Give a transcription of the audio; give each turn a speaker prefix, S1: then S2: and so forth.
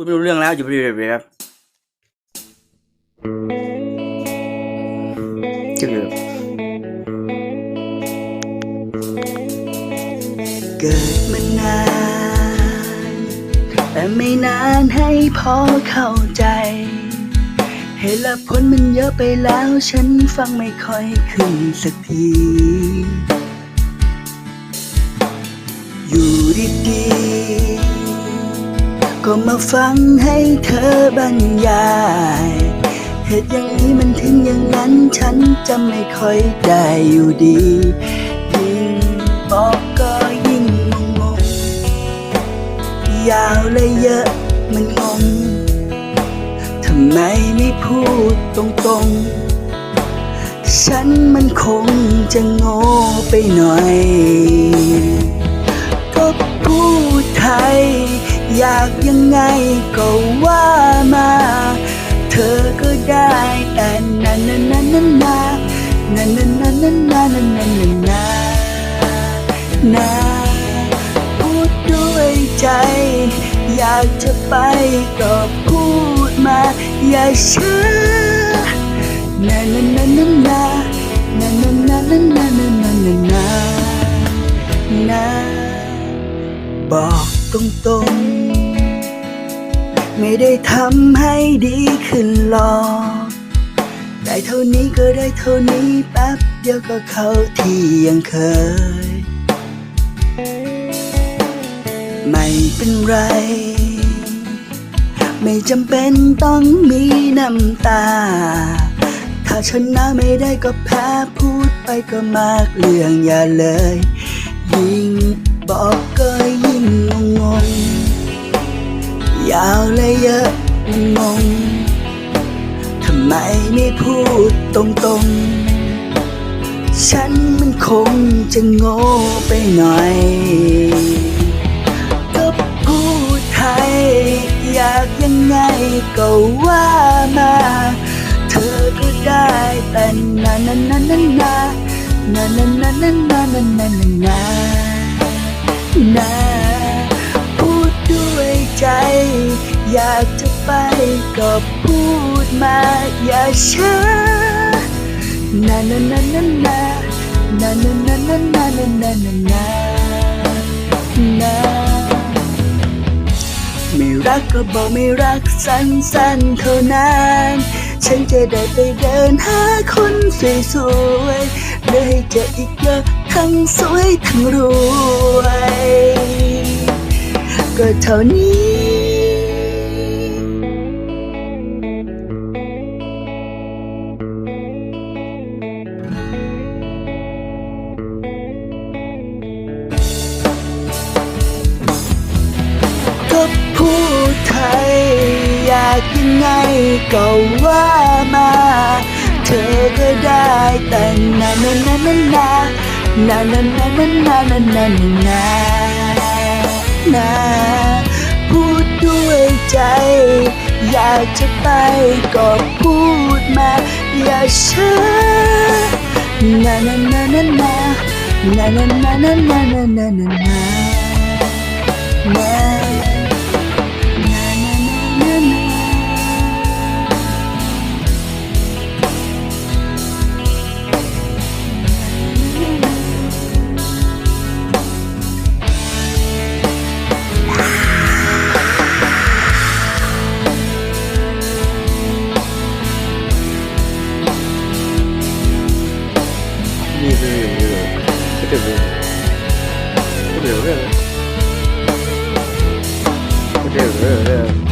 S1: พูดไม่รู้เรื่องแล้วอยู่ไปแบบแบบจะเกิด
S2: เกิดมานาน แต่ไม่นานให้พอเข้าใจ เหตุผลมันเยอะไปแล้วฉันฟังไม่ค่อยขึ้นสักที ก็มาฟังให้เธอบรรยาย เหตุอย่างนี้มันถึงอย่างนั้นฉันจะไม่ค่อยได้อยู่ดี ยิ่งบอกก็ยิ่งงงงยาวเลยเยอะมันงง ทำไมไม่พูดตรงๆ ฉันมันคงจะโง่ไปหน่อย ก็พูดไทย อยากยังไงก็ว่ามา เธอก็ได้แต่นันนันนันนันนานันนันนันนันนานันนันนันนานาพูดด้วยใจ อยากจะไปก็พูดมา อย่าเชื่อนันนันนันนันนานันนันนันนันนานันนันนันนานาบอกตรงๆ ไม่ได้ทำให้ดีขึ้นหรอกได้เท่านี้ก็ได้เท่านี้แป๊บเดียวก็เข้าที่ยังเคย ไม่เป็นไร ไม่จำเป็นต้องมีน้ำตา ถ้าชนะไม่ได้ก็แพ้พูดไปก็มากเรื่องอย่าเลย ยิ่งบอกก็ยิ่งงงงๆ ยาวและเยอะมันงงทำไมไม่พูดตรงๆ ฉันมันคงจะโง่ไปหน่อย ก็พูดไทย อยากยังไงก็ว่ามา เธอก็ได้แต่นานานานานานานานานานานานานา อยากจะไปก็พูดมาอย่าช้านานานานานานานานานานานานานานานาไม่รักก็บอกไม่รักสั้นๆเท่านั้นฉันจะได้ไปเดินหาคนสวยๆได้เจออีกเยอะทั้งสวยทั้งรวย ก็เท่านี้ากยังไงก็ว่ามา เธอก็ได้แต่นานานานานานานานานานานานานานาพูดด้วยใจ อยากจะไปก็พูดมา อย่าช้านานานานานานานานานานานานา
S1: cái đường này cái đường này cái đường này